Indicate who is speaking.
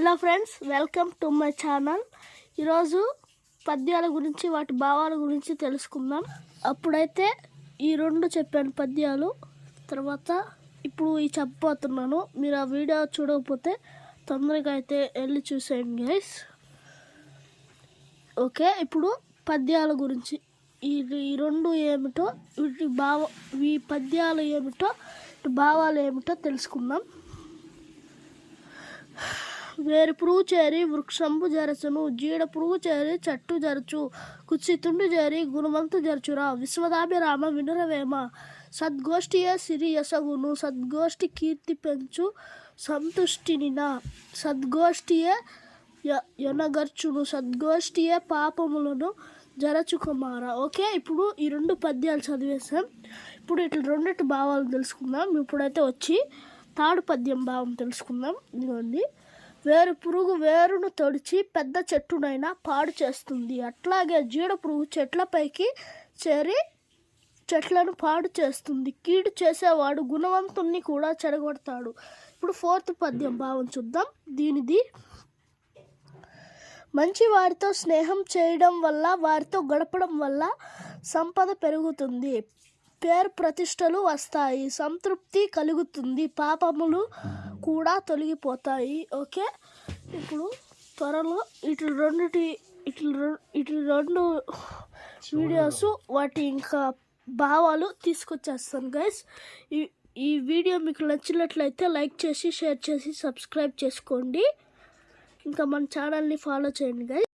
Speaker 1: Hello friends welcome to my channel ఈరోజు పద్యాల గురించి వాటి భావాల గురించి తెలుసుకుందాం. అప్పుడైతే ఈ రెండు చెప్పాను పద్యాలు. తర్వాత ఇప్పుడు ఈ చెప్పబోతున్నాను. మీరు ఆ వీడియో చూడకపోతే తొందరగా అయితే వెళ్ళి చూసేయండి గైస్ ఓకే ఇప్పుడు పద్యాల గురించి. ఈ ఈ రెండు ఏమిటో వీటి భావ ఈ పద్యాలు ఏమిటో భావాలు ఏమిటో తెలుసుకుందాం. వేరు పురుగు చేరి వృక్షంబు జరచును జీడ పురుగు చేరి చెట్టు జరచు కుచితుండు చేరి గుణవంతు జరచురా విశ్వదాభిరామ వినురవేమ. సద్గోష్ఠియ సిరి యసగును సద్గోష్ఠి కీర్తి పెంచు సంతుష్టినిన. సద్గోష్ఠియే య- యొనగర్చును సద్గోష్ఠియే పాపములను జరచుకుమార. ఓకే ఇప్పుడు ఈ రెండు పద్యాలు చదివేసాం ఇప్పుడు ఇట్లా రెండిటి భావాలు తెలుసుకుందాం. ఇప్పుడైతే వచ్చి తాడు పద్యం భావం తెలుసుకుందాం. ఇదిగోండి. వేరు పురుగు వేరును తొడిచి పెద్ద చెట్టునైనా పాడు చేస్తుంది. అట్లాగే జీడ పురుగు చెట్లపైకి చేరి చెట్లను పాడు చేస్తుంది. కీడు చేసేవాడు గుణవంతుణ్ణి కూడా చెడగొడతాడు. ఇప్పుడు ఫోర్త్ పద్యం భావం చూద్దాం. దీనిది మంచి వారితో స్నేహం చేయడం వల్ల వారితో గడపడం వల్ల సంపద పెరుగుతుంది. పేరు ప్రతిష్టలు వస్తాయి. సంతృప్తి కలుగుతుంది. పాపములు కూడా తొలగిపోతాయి. ఓకే? ఇప్పుడు త్వరలో ఇటు రెండుటి ఇటు ఇటు రెండు వీడియోస్ వాటి ఇంకా భావాలు తీసుకొచ్చేస్తాను గైస్ ఈ ఈ వీడియో మీకు నచ్చినట్లయితే లైక్ చేసి షేర్ చేసి సబ్స్క్రైబ్ చేసుకోండి. ఇంకా మన ఛానల్ని ఫాలో చేయండి గైస్